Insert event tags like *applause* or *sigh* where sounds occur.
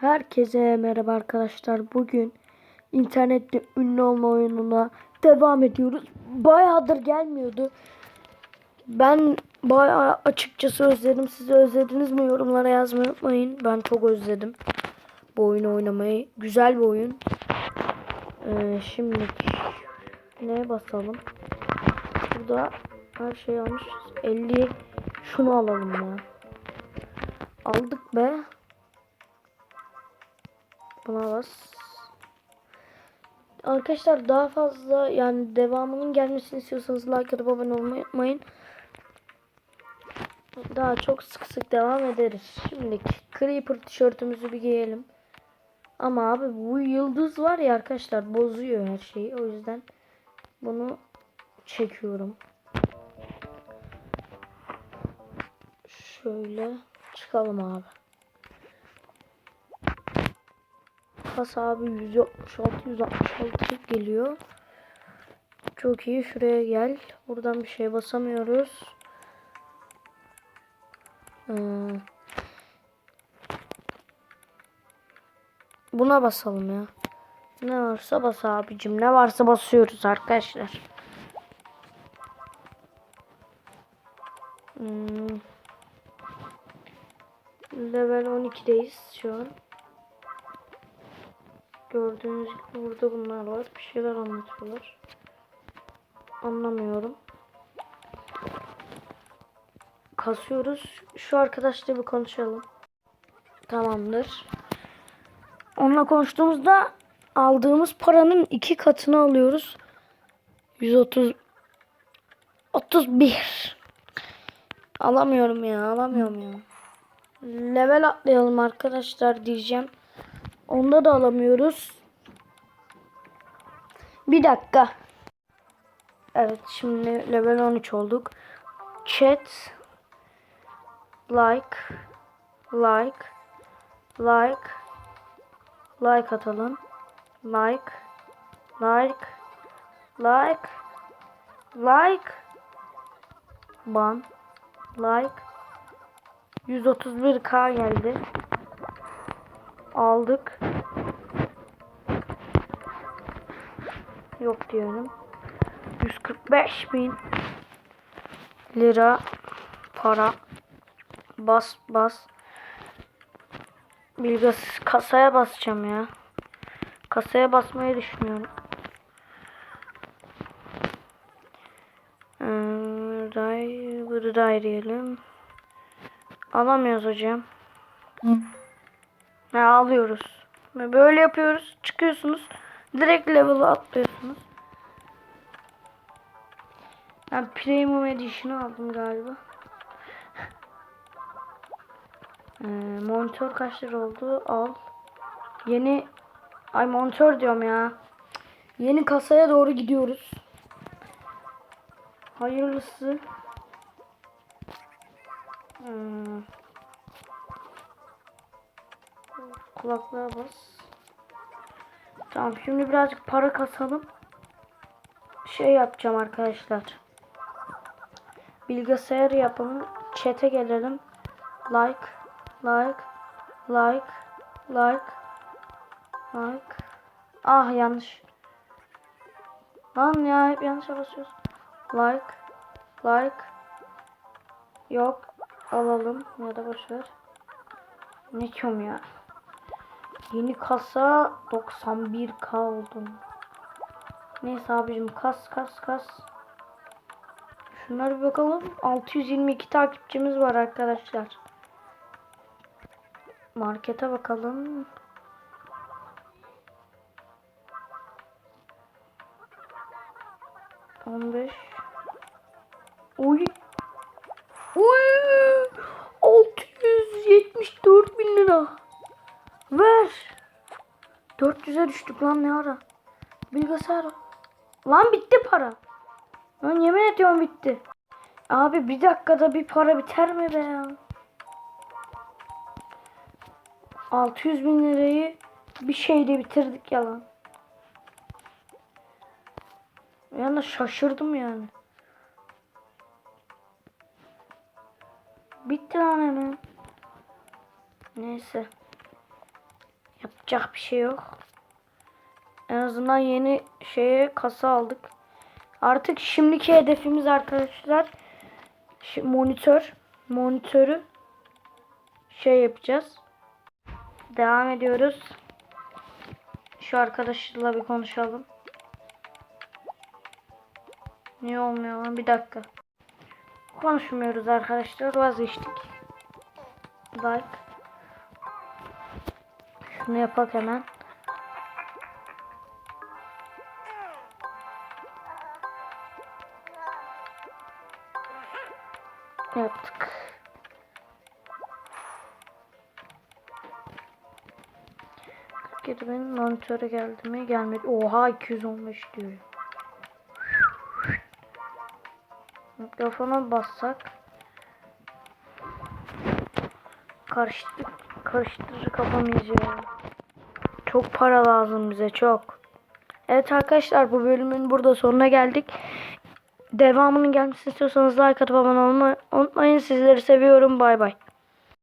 Herkese merhaba arkadaşlar. Bugün internette ünlü olma oyununa devam ediyoruz. Bayağıdır gelmiyordu. Ben bayağı açıkçası özledim. Siz özlediniz mi? Yorumlara yazmayı unutmayın. Ben çok özledim bu oyunu oynamayı. Güzel bir oyun. Ee, şimdi neye basalım? Burada her şey almış. 50 şunu alalım ya. Aldık be. Buna. Arkadaşlar daha fazla yani devamının gelmesini istiyorsanız like atıp abone olmayı unutmayın. Daha çok sık sık devam ederiz. Şimdi Creeper tişörtümüzü bir giyelim. Ama abi bu yıldız var ya arkadaşlar bozuyor her şeyi. O yüzden bunu çekiyorum. Şöyle çıkalım abi. Kas abi 166 166 geliyor. Çok iyi. Şuraya gel. Buradan bir şey basamıyoruz. Ee, buna basalım ya. Ne varsa bas abicim. Ne varsa basıyoruz arkadaşlar. Hmm. Level 12'deyiz şu an. Gördüğünüz gibi burada bunlar var. Bir şeyler anlatıyorlar. Anlamıyorum. Kasıyoruz. Şu arkadaşla bir konuşalım. Tamamdır. Onunla konuştuğumuzda aldığımız paranın iki katını alıyoruz. 130 31 Alamıyorum ya, alamıyorum ya. Level atlayalım arkadaşlar diyeceğim. Onda da alamıyoruz. Bir dakika. Evet şimdi level 13 olduk. Chat like like like like atalım. Like like like like ban like 131k geldi aldık. Yok diyorum. 145 bin lira para bas bas bilgis kasaya basacağım ya. Kasaya basmayı düşünüyorum. Ee, ray diyelim. Alamıyoruz hocam. Ne alıyoruz. Böyle yapıyoruz. Çıkıyorsunuz. Direkt level'a atlıyorsunuz. Ben Premium Edition'ı aldım galiba. *laughs* ee, monitör kaç lira oldu? Al. Yeni ay monitör diyorum ya. Yeni kasaya doğru gidiyoruz. Hayırlısı. Hmm. Kulaklığa bas. Tamam şimdi birazcık para kasalım. Şey yapacağım arkadaşlar. Bilgisayar yapalım. Chat'e gelelim. Like, like, like, like, like. Ah yanlış. Lan ya hep yanlış basıyoruz. Like, like. Yok. Alalım ya da boşver. Ne diyorum ya. Yeni kasa 91k oldum. Neyse abicim kas kas kas. Şunlara bir bakalım. 622 takipçimiz var arkadaşlar. Markete bakalım. On beş. Oy. Oy. 674 bin lira. Ver. 400'e düştük lan ne ara. Bilgisayar. Lan bitti para. Lan yemin ediyorum bitti. Abi bir dakikada bir para biter mi be ya? 600 bin lirayı bir şeyde bitirdik ya lan. Yani şaşırdım yani. Bitti lan hemen. Neyse. Yapacak bir şey yok. En azından yeni şeye kasa aldık. Artık şimdiki hedefimiz arkadaşlar monitör. Monitörü şey yapacağız. Devam ediyoruz. Şu arkadaşla bir konuşalım. Niye olmuyor lan? Bir dakika. Konuşmuyoruz arkadaşlar. Vazgeçtik. Like. Şunu yapak hemen. Yaptık. Geri benim geldi mi? Gelmedi. Oha 215 diyor. Mikrofona bassak. Karıştır, karıştırıcı kapamayız ya. Çok para lazım bize çok. Evet arkadaşlar bu bölümün burada sonuna geldik. Devamının gelmesini istiyorsanız like atıp abone olmayı unutmayın. Sizleri seviyorum. Bay bay.